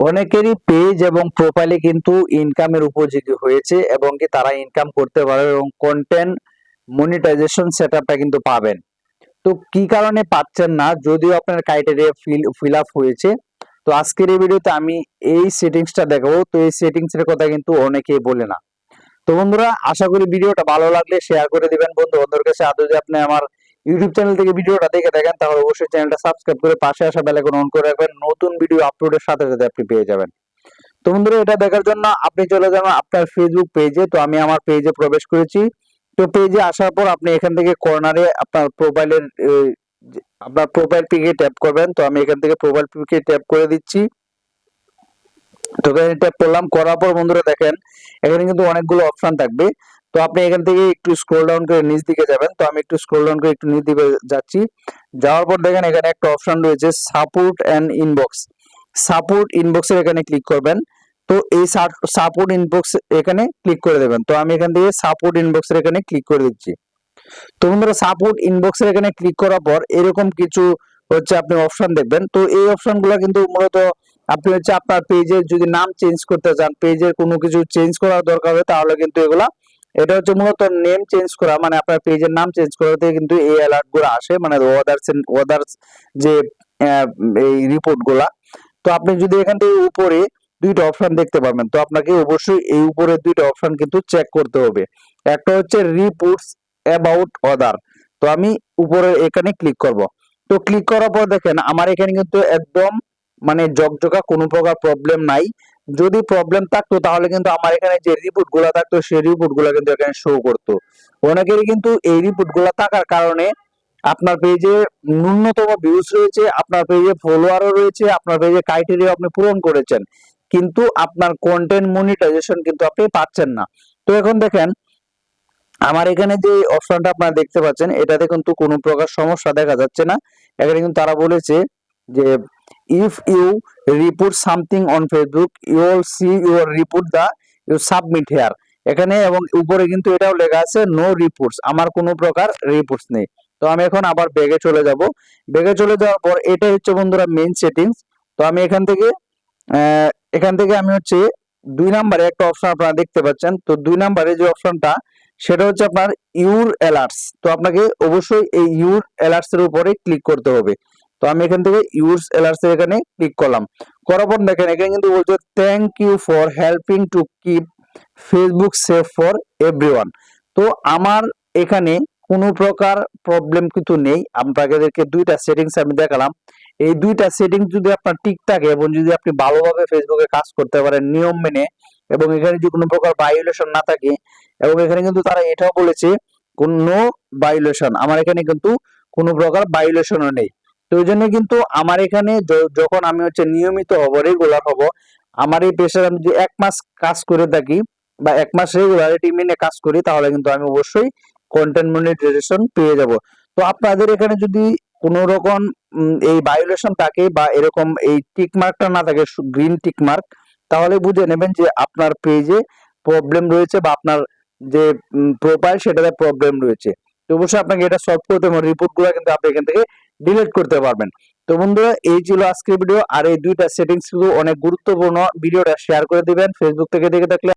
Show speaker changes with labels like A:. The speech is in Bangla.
A: অনেকেরই পেজ এবং প্রোফাইলে কিন্তু ইনকামের উপযোগী হয়েছে এবং কি তারা ইনকাম করতে পারে এবং কন্টেন্ট মনিটাইজেশন সেটআপটা কিন্তু পাবেন। তো কি কারণে পাচ্ছেন না? যদিও আপনার ক্রাইটেরিয়া ফিল আপ হয়েছে। তো আজকের এই ভিডিওতে আমি এই সেটিংসটা দেখাবো। তো এই সেটিংস এর কথা কিন্তু অনেকেই বলে না। তো বন্ধুরা, আশা করি ভিডিওটা ভালো লাগলে শেয়ার করে দিবেন। বন্ধু বন্ধুর কাছে আদৌ যদি আপনি আমার ইউটিউব চ্যানেল থেকে ভিডিওটা দেখে দেখেন তাহলে অবশ্যই চ্যানেলটা সাবস্ক্রাইব করে পাশে আসা বেল আইকন অন করে রাখবেন। নতুন ভিডিও আপলোডের সাথে সাথে আপনি পেয়ে যাবেন। তো বন্ধুরা, এটা দেখার জন্য আপনি চলে যাবেন আপনার ফেসবুক পেজে তো আমি আমার পেজে প্রবেশ করেছি। তো পেজে আসার পর আপনি এখান থেকে কর্নারে আপনার প্রোফাইলের আপনার প্রোফাইল পিকে ট্যাপ করবেন। তো আমি এখান থেকে প্রোফাইল পিকে ট্যাপ করে দিচ্ছি। তো এখানে ট্যাপ করলাম। করার পর বন্ধুরা দেখেন, এখানে কিন্তু অনেকগুলো অপশন থাকবে। তো আপনি এখান থেকে একটু স্ক্রল ডাউন করে নিচ দিকে যাবেন। তো আমি একটু স্ক্রল ডাউন করে একটু নিচ দিকে যাচ্ছি। যাওয়ার পর দেখেন এখানে একটা অপশন রয়েছে সাপোর্ট অ্যান্ড ইনবক্স সাপোর্ট ইনবক্সের এখানে ক্লিক করবেন। তো এই সাপোর্ট ইনবক্স এখানে ক্লিক করে দেবেন। তো আমি এখান থেকে সাপোর্ট ইনবক্সের এখানে ক্লিক করে দিচ্ছি। তো বন্ধুরা সাপোর্ট ইনবক্সের এখানে ক্লিক করার পর এরকম কিছু হচ্ছে আপনি অপশন দেখবেন। তো এই অপশনগুলো কিন্তু মূলত আপনি হচ্ছে আপনার পেজের যদি নাম চেঞ্জ করতে চান পেজের কোনো কিছু চেঞ্জ করার দরকার হয় তাহলে কিন্তু এগুলা এটা হচ্ছে মূলত নেম চেঞ্জ করা মানে আপনার পেজের নাম চেঞ্জ করাতে কিন্তু এই অ্যালার্টগুলো আসে মানে ওদার্স ওদার্স যে এই রিপোর্টগুলা। তো আপনি যদি এখান থেকে উপরে দুইটা অপশন দেখতে পাবেন তো আপনাকে অবশ্যই এই উপরে দুইটা অপশন কিন্তু চেক করতে হবে। একটা হচ্ছে রিপোর্টস অ্যাবাউট অদার তো আমি উপরে এখানে ক্লিক করব। তো ক্লিক করার পর দেখেন, আমার এখানে কিন্তু একদম মানে জকজকা কোনো প্রকার প্রবলেম নাই। যদি প্রবলেম থাকতো, তাহলে কিন্তু আমার এখানে যে রিপোর্টগুলা থাকতো, সেই রিপোর্টগুলা কিন্তু এখানে শো করতো। অনেকেরই কিন্তু এই রিপোর্টগুলা থাকার কারণে আপনার পেজে ন্যূনতম ভিউজ রয়েছে, আপনার পেজে ফলোয়ারও রয়েছে, আপনার পেজে ক্রাইটেরিয়া আপনি পূরণ করেছেন। কিন্তু আপনার কন্টেন্ট মনিটাইজেশন কিন্তু আপনি পাচ্ছেন না। তো এখন দেখেন, আমার এখানে যে অপশনটা আপনারা দেখতে পাচ্ছেন, এটাতে কিন্তু কোনো প্রকার সমস্যা দেখা যাচ্ছে না। এখানে কিন্তু তারা বলেছে যে if you report something on Facebook you will see your report the you submit here এখানে এবং উপরে কিন্তু এটাও লেখা আছে নো রিপোর্টস আমার কোনো প্রকার রিপোর্টস নেই। তো আমি এখন আবার ব্যাগে চলে যাব। ব্যাগে চলে যাওয়ার পর এটা হচ্ছে বন্ধুরা মেইন সেটিংস তো আমি এখান থেকে এখান থেকে আমি হচ্ছে দুই নাম্বারে একটা অপশন আপনারা দেখতে পাচ্ছেন। তো দুই নাম্বারে যে অপশনটা সেটা হচ্ছে আপনার ইউর অ্যালার্টস তো আপনাকে অবশ্যই এই ইউর অ্যালার্টস এর উপরে ক্লিক করতে হবে। তো আমি এখান থেকে অ্যালার্টস এর এখানে ক্লিক করলাম। করার পর দেখেন, এখানে কিন্তু বলছে thank you for helping to keep Facebook safe for everyone তো আমার এখানে কোনো প্রকার প্রবলেম কিন্তু নেই। আপনাদেরকে দুইটা সেটিংস আমি দেখালাম। এই দুইটা সেটিংস যদি আপনার ঠিক থাকে এবং যদি আপনি ভালোভাবে ফেসবুকে কাজ করতে পারেন নিয়ম মেনে, এবং এখানে যদি কোনো প্রকার ভায়োলেশন না থাকে, এবং এখানে কিন্তু তারা এটাও বলেছে, কোনো ভায়োলেশন আমার এখানে কিন্তু কোনো প্রকার ভায়োলেশনও নেই। তো ওই জন্য কিন্তু আমার এখানে যখন আমি হচ্ছে নিয়মিত হব রেগুলার হব, আমার এই পেশার আমি যদি এক মাস কাজ করে থাকি বা এক মাস রেগুলারিটি মেনে কাজ করি, তাহলে কিন্তু আমি অবশ্যই কন্টেন্ট মনিটাইজেশন পেয়ে যাব। তো আপনাদের এখানে যদি কোনো রকম এই ভায়োলেশন থাকে বা এরকম এই টিক মার্কটা না থাকে গ্রিন টিক মার্ক তাহলে বুঝে নেবেন যে আপনার পেজে প্রবলেম রয়েছে বা আপনার যে প্রোফাইল সেটাতে প্রবলেম রয়েছে। তো অবশ্যই আপনাকে এটা সলভ করতে হবে। রিপোর্টগুলো কিন্তু আপনি এখান থেকে ডিলিট করতে পারবেন। তো বন্ধুরা, এই ছিল আজকের ভিডিও আর এই দুইটা সেটিংস অনেক গুরুত্বপূর্ণ। ভিডিওটা শেয়ার করে দিবেন। ফেসবুক থেকে দেখে থাকলে